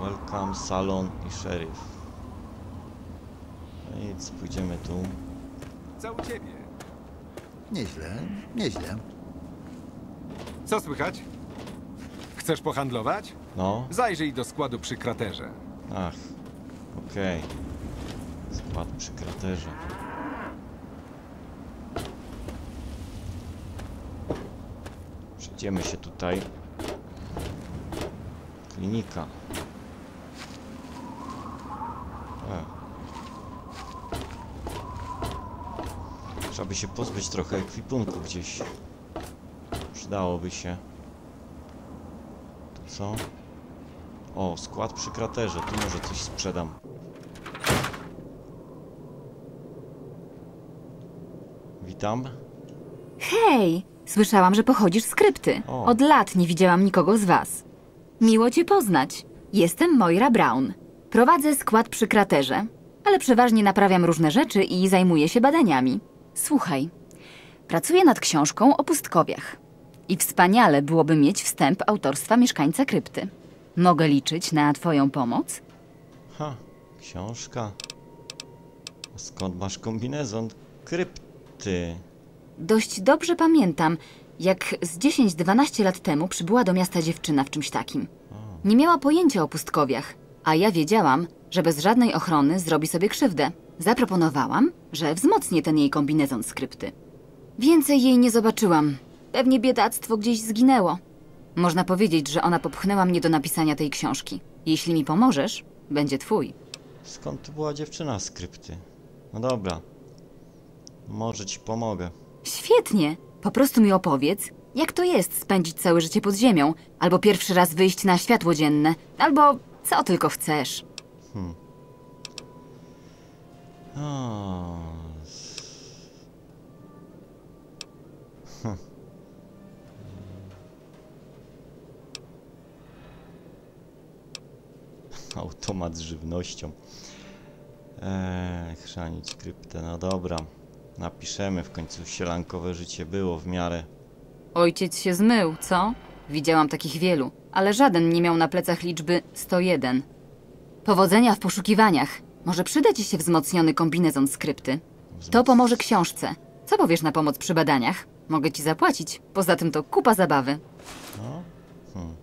Welcome, salon i sheriff. No nic, pójdziemy tu. Co u ciebie? Nieźle, nieźle. Co słychać? Chcesz pohandlować? No, Zajrzyj do składu przy kraterze. ach, okej. Skład przy kraterze. Przejdziemy się tutaj. Klinika. E. Trzeba by się pozbyć trochę ekwipunku gdzieś. Przydałoby się. Tu co? O, skład przy kraterze. Tu może coś sprzedam. Witam. Hej! Słyszałam, że pochodzisz z krypty. O. Od lat nie widziałam nikogo z was. Miło cię poznać. Jestem Moira Brown. Prowadzę skład przy kraterze, ale przeważnie naprawiam różne rzeczy i zajmuję się badaniami. Słuchaj, pracuję nad książką o pustkowiach. I wspaniale byłoby mieć wstęp autorstwa mieszkańca krypty. Mogę liczyć na twoją pomoc? Ha, książka. A skąd masz kombinezon krypty? Dość dobrze pamiętam, jak z 10-12 lat temu przybyła do miasta dziewczyna w czymś takim. Nie miała pojęcia o pustkowiach, a ja wiedziałam, że bez żadnej ochrony zrobi sobie krzywdę. Zaproponowałam, że wzmocnię ten jej kombinezon skrypty. Więcej jej nie zobaczyłam. Pewnie biedactwo gdzieś zginęło. Można powiedzieć, że ona popchnęła mnie do napisania tej książki. Jeśli mi pomożesz, będzie twój. Skąd tu była dziewczyna z krypty? No dobra. Może ci pomogę. Świetnie. Po prostu mi opowiedz, jak to jest spędzić całe życie pod ziemią, albo pierwszy raz wyjść na światło dzienne, albo co tylko chcesz. O, s- Hm. Automat z żywnością. Eee, chrzanić kryptę. No dobra. Napiszemy. W końcu sielankowe życie było w miarę. Ojciec się zmył, co? Widziałam takich wielu, ale żaden nie miał na plecach liczby 101. Powodzenia w poszukiwaniach. Może przyda ci się wzmocniony kombinezon skrypty. To pomoże książce. Co powiesz na pomoc przy badaniach? Mogę ci zapłacić. Poza tym to kupa zabawy. No. Hmm.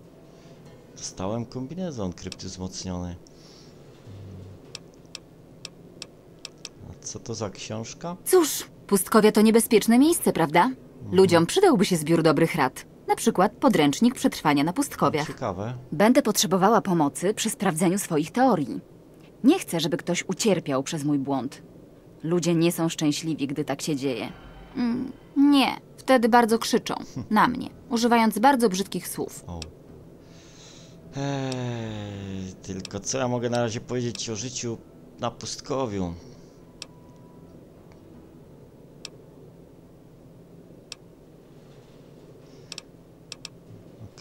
Dostałem kombinezon krypty wzmocniony. A co to za książka? Cóż, pustkowia to niebezpieczne miejsce, prawda? Ludziom przydałby się zbiór dobrych rad. Na przykład podręcznik przetrwania na pustkowiach. Ciekawe. Będę potrzebowała pomocy przy sprawdzeniu swoich teorii. Nie chcę, żeby ktoś ucierpiał przez mój błąd. Ludzie nie są szczęśliwi, gdy tak się dzieje. Mm, nie, wtedy bardzo krzyczą na mnie, używając bardzo brzydkich słów. O. Eee, tylko co ja mogę na razie powiedzieć o życiu na pustkowiu?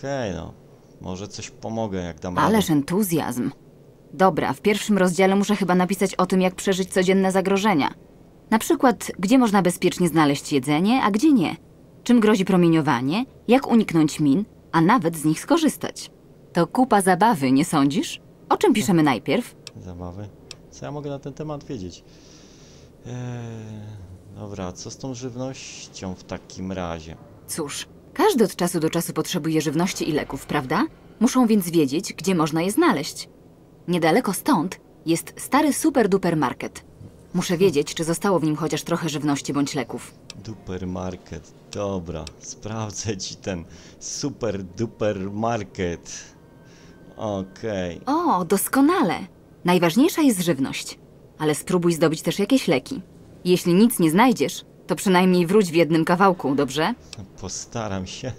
Okej, no. Może coś pomogę, jak dam radę. Ależ entuzjazm. Dobra, w pierwszym rozdziale muszę chyba napisać o tym, jak przeżyć codzienne zagrożenia. Na przykład, gdzie można bezpiecznie znaleźć jedzenie, a gdzie nie. Czym grozi promieniowanie, jak uniknąć min, a nawet z nich skorzystać. To kupa zabawy, nie sądzisz? O czym piszemy najpierw? Zabawy. Co ja mogę na ten temat wiedzieć? Eee, dobra, co z tą żywnością w takim razie? Cóż, każdy od czasu do czasu potrzebuje żywności i leków, prawda? Muszą więc wiedzieć, gdzie można je znaleźć. Niedaleko stąd jest stary super-duper market. Muszę wiedzieć, czy zostało w nim chociaż trochę żywności bądź leków. Duper market. Dobra, sprawdzę ci ten super duper market. Okej. O, doskonale! Najważniejsza jest żywność. Ale spróbuj zdobyć też jakieś leki. Jeśli nic nie znajdziesz, to przynajmniej wróć w jednym kawałku, dobrze? Postaram się.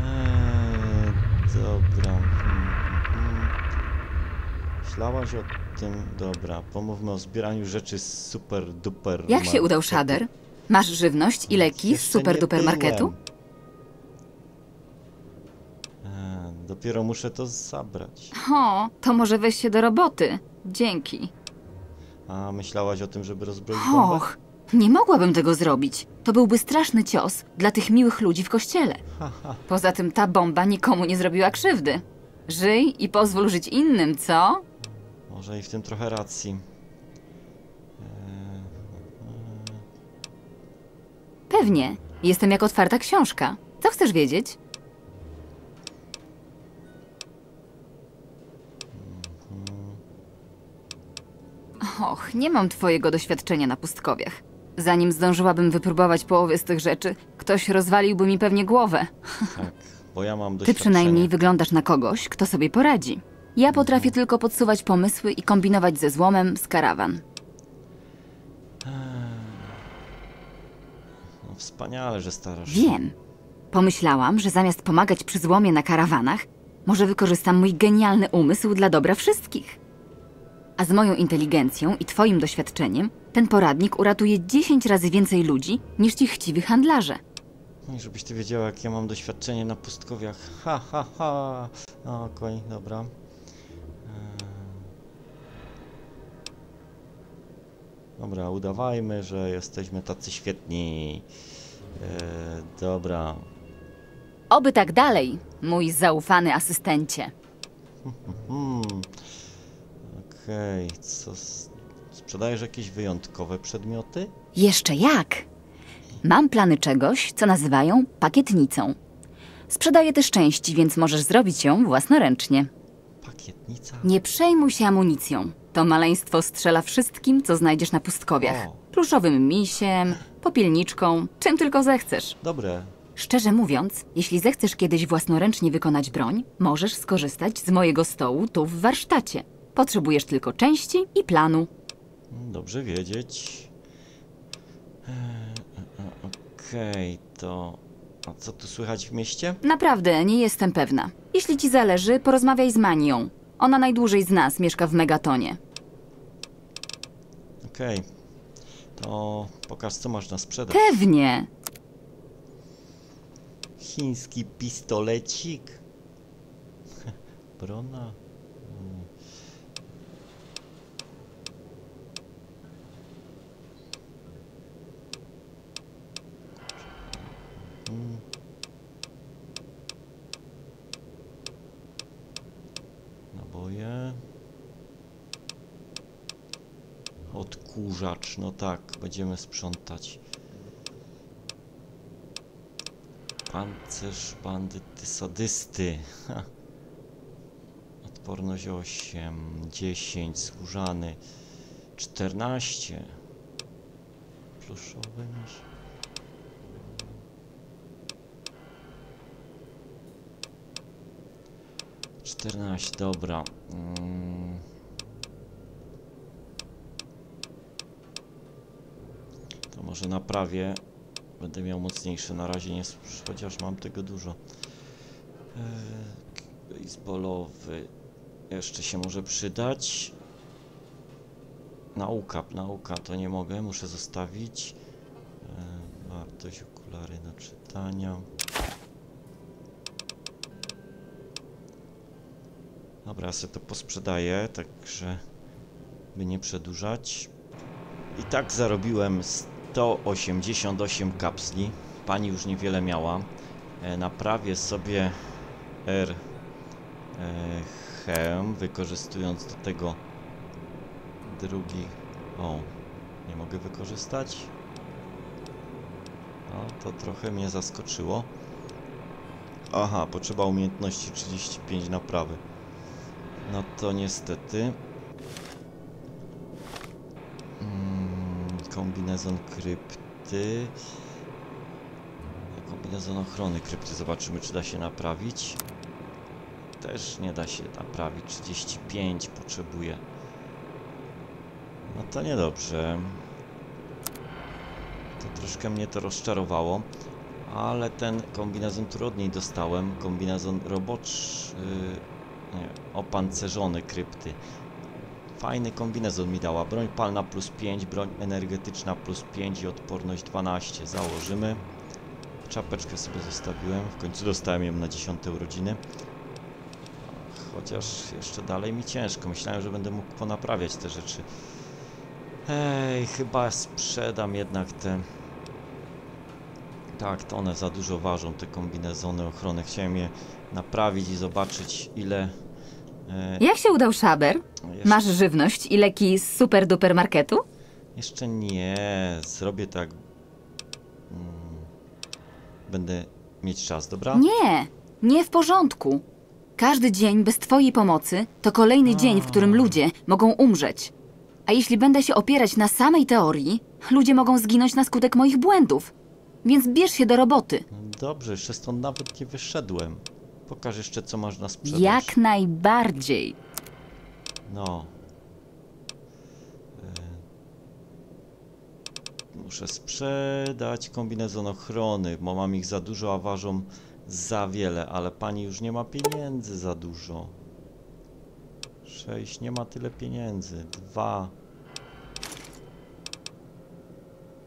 Eee, dobra. Hmm, hmm. Myślałaś o tym. Dobra, pomówmy o zbieraniu rzeczy z super duper. Jak się udał. Shader? Masz żywność i leki z super duper marketu? Eee, dopiero muszę to zabrać. O, to może weź się do roboty. Dzięki. A myślałaś o tym, żeby rozbroić bombę? Och, nie mogłabym tego zrobić. To byłby straszny cios dla tych miłych ludzi w kościele. Poza tym ta bomba nikomu nie zrobiła krzywdy. Żyj i pozwól żyć innym, co? Może i w tym trochę racji. Pewnie. Jestem jak otwarta książka. Co chcesz wiedzieć? Och, nie mam twojego doświadczenia na pustkowiach. Zanim zdążyłabym wypróbować połowy z tych rzeczy, ktoś rozwaliłby mi pewnie głowę. tak, bo ja mam Ty przynajmniej wyglądasz na kogoś, kto sobie poradzi. Ja potrafię tylko podsuwać pomysły i kombinować ze złomem z karawan. No, wspaniale, że starasz się. Wiem. Pomyślałam, że zamiast pomagać przy złomie na karawanach, może wykorzystam mój genialny umysł dla dobra wszystkich. A z moją inteligencją i twoim doświadczeniem, ten poradnik uratuje 10 razy więcej ludzi niż ci chciwi handlarze. No i żebyś ty wiedziała, jak ja mam doświadczenie na pustkowiach. Ha, ha, ha. No, okej, dobra. Eee. Dobra, udawajmy, że jesteśmy tacy świetni. Eee, dobra. Oby tak dalej, mój zaufany asystencie. Hmm. Okej, co... s- Sprzedajesz jakieś wyjątkowe przedmioty? Jeszcze jak! Mam plany czegoś, co nazywają pakietnicą. Sprzedaję też części, więc możesz zrobić ją własnoręcznie. Pakietnica? Nie przejmuj się amunicją. To maleństwo strzela wszystkim, co znajdziesz na pustkowiach. O. Pluszowym misiem, popielniczką, czym tylko zechcesz. Dobre. Szczerze mówiąc, jeśli zechcesz kiedyś własnoręcznie wykonać broń, możesz skorzystać z mojego stołu tu w warsztacie. Potrzebujesz tylko części i planu. Dobrze wiedzieć. Eee, e, e, Okej, to... A co tu słychać w mieście? Naprawdę, nie jestem pewna. Jeśli ci zależy, porozmawiaj z Manią. Ona najdłużej z nas mieszka w Megatonie. Okej. To pokaż, co masz na sprzedaż. Pewnie. Chiński pistolecik. Brona. Mm. Mm. Naboje. Odkurzacz, no tak, będziemy sprzątać. Pancerz bandyty sadysty. Ha. Odporność 8, 10, skórzany 14. Pluszowy miś. Czternaście, dobra. Mm. Może naprawię. Będę miał mocniejsze. Na razie nie, sprz- chociaż mam tego dużo. Eee, baseballowy jeszcze się może przydać. Nauka, nauka to nie mogę, muszę zostawić. Eee, wartość okulary do czytania. Dobra, ja sobie to posprzedaję, także by nie przedłużać. I tak zarobiłem 188 kapsli. Pani już niewiele miała. E, naprawię sobie R e, hem, wykorzystując do tego drugi. O, nie mogę wykorzystać. No, to trochę mnie zaskoczyło. Aha, potrzeba umiejętności 35 naprawy. No to niestety. Kombinezon krypty. Kombinezon ochrony krypty. Zobaczymy, czy da się naprawić. Też nie da się naprawić. 35 potrzebuje. No to niedobrze. To troszkę mnie to rozczarowało. Ale ten kombinezon trudniej dostałem. Kombinezon robocz... Yy, nie, opancerzony krypty. Fajny kombinezon mi dała. Broń palna plus 5, broń energetyczna plus 5 i odporność 12. Założymy. Czapeczkę sobie zostawiłem. W końcu dostałem ją na 10 urodziny. Chociaż jeszcze dalej mi ciężko. Myślałem, że będę mógł ponaprawiać te rzeczy. Ej, chyba sprzedam jednak te... Tak, to one za dużo ważą, te kombinezony ochrony. Chciałem je naprawić i zobaczyć ile... E, Jak się udał szaber? jeszcze, Masz żywność i leki z super duper marketu? Jeszcze nie, zrobię tak... Mm, będę mieć czas, dobra? Nie, nie w porządku. Każdy dzień bez twojej pomocy to kolejny dzień, w którym ludzie mogą umrzeć. A jeśli będę się opierać na samej teorii, ludzie mogą zginąć na skutek moich błędów. Więc bierz się do roboty. No Dobrze, jeszcze stąd nawet nie wyszedłem. Pokaż jeszcze, co masz na sprzedaż. Jak najbardziej. No. E, Muszę sprzedać kombinezon ochrony, bo mam ich za dużo, a ważą za wiele, ale pani już nie ma pieniędzy za dużo. 6, nie ma tyle pieniędzy. 2.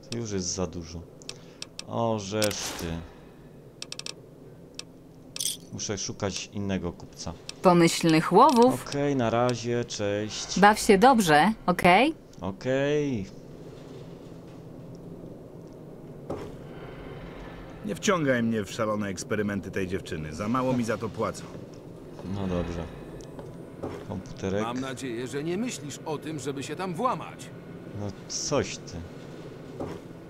To już jest za dużo. O, reszty. Muszę szukać innego kupca. Pomyślnych łowów. Okej, na razie, cześć. Baw się dobrze, okej? Okej. Nie wciągaj mnie w szalone eksperymenty tej dziewczyny. Za mało mi za to płacą. No dobrze. Komputerek. Mam nadzieję, że nie myślisz o tym, żeby się tam włamać. No coś ty.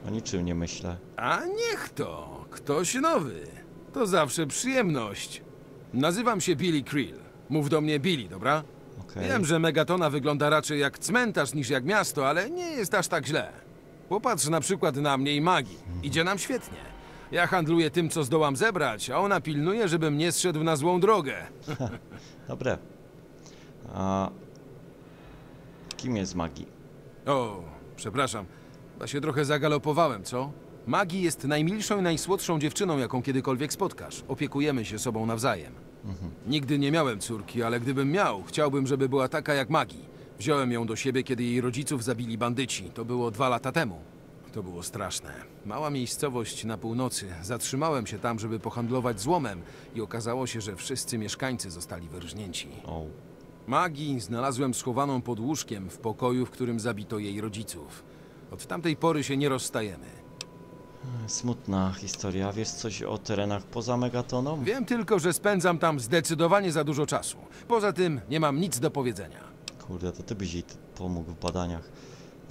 O niczym nie myślę. A niech to. Ktoś nowy. To zawsze przyjemność. Nazywam się Billy Creel. Mów do mnie Billy, dobra? Okej. Wiem, że Megatona wygląda raczej jak cmentarz niż jak miasto, ale nie jest aż tak źle. Popatrz na przykład na mnie i magii. Idzie nam świetnie. Ja handluję tym, co zdołam zebrać, a ona pilnuje, żebym nie zszedł na złą drogę. Dobre. A kim jest Magi? O, przepraszam. Chyba się trochę zagalopowałem, co? Maggie jest najmilszą i najsłodszą dziewczyną, jaką kiedykolwiek spotkasz. Opiekujemy się sobą nawzajem. Nigdy nie miałem córki, ale gdybym miał, chciałbym, żeby była taka jak Maggie. Wziąłem ją do siebie, kiedy jej rodziców zabili bandyci. To było dwa lata temu. To było straszne. Mała miejscowość na północy. Zatrzymałem się tam, żeby pohandlować złomem i okazało się, że wszyscy mieszkańcy zostali wyrżnięci. O, Magii znalazłem schowaną pod łóżkiem w pokoju, w którym zabito jej rodziców. Od tamtej pory się nie rozstajemy. Smutna historia. Wiesz coś o terenach poza Megatoną? Wiem tylko, że spędzam tam zdecydowanie za dużo czasu. Poza tym nie mam nic do powiedzenia. Kurde, to ty byś jej pomógł w badaniach.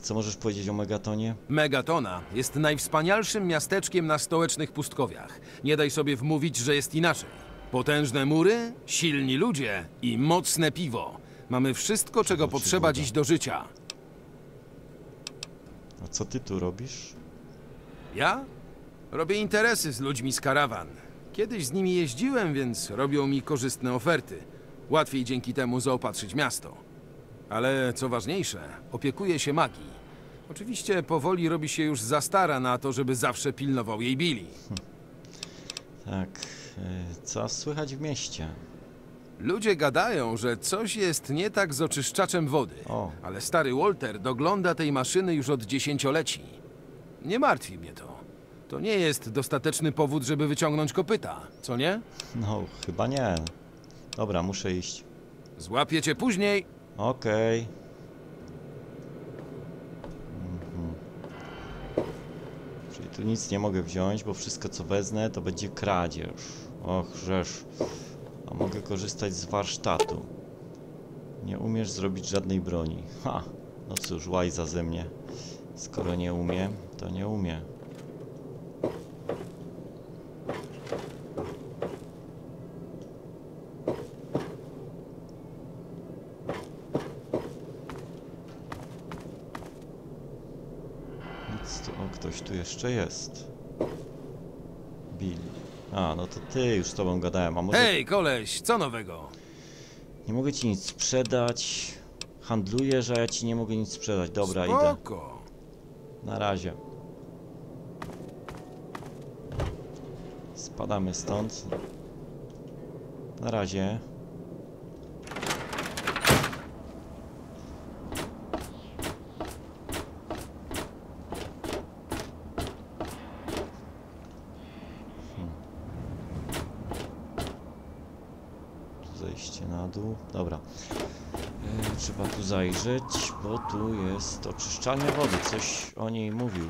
Co możesz powiedzieć o Megatonie? Megatona jest najwspanialszym miasteczkiem na stołecznych pustkowiach. Nie daj sobie wmówić, że jest inaczej. Potężne mury, silni ludzie i mocne piwo. Mamy wszystko, czego potrzeba dziś do życia. A co ty tu robisz? Ja? Robię interesy z ludźmi z karawan. Kiedyś z nimi jeździłem, więc robią mi korzystne oferty. Łatwiej dzięki temu zaopatrzyć miasto. Ale co ważniejsze, opiekuję się magii. Oczywiście powoli robi się już za stara na to, żeby zawsze pilnował jej Billy. Tak. e, Co słychać w mieście? Ludzie gadają, że coś jest nie tak z oczyszczaczem wody, O. ale stary Walter dogląda tej maszyny już od dziesięcioleci. Nie martwi mnie to. To nie jest dostateczny powód, żeby wyciągnąć kopyta, co nie? No, chyba nie. Dobra, muszę iść. Złapię cię później. Okej. Mhm. Czyli tu nic nie mogę wziąć, bo wszystko co wezmę to będzie kradzież. Och, żeż. A mogę korzystać z warsztatu. Nie umiesz zrobić żadnej broni. Ha! No cóż, łajza ze mnie. Skoro nie umie, to nie umie. Nic tu, o, ktoś tu jeszcze jest. Bill. A, no to ty, już z tobą gadałem, a może... Hej, koleś, co nowego? Nie mogę ci nic sprzedać. Handlujesz, a ja ci nie mogę nic sprzedać. Dobra, idę. Na razie. Spadamy stąd. Na razie. Hmm. Tu Zejście na dół. Dobra. E, Trzeba tu zajrzeć, bo tu jest oczyszczalnia wody. Coś o niej mówił.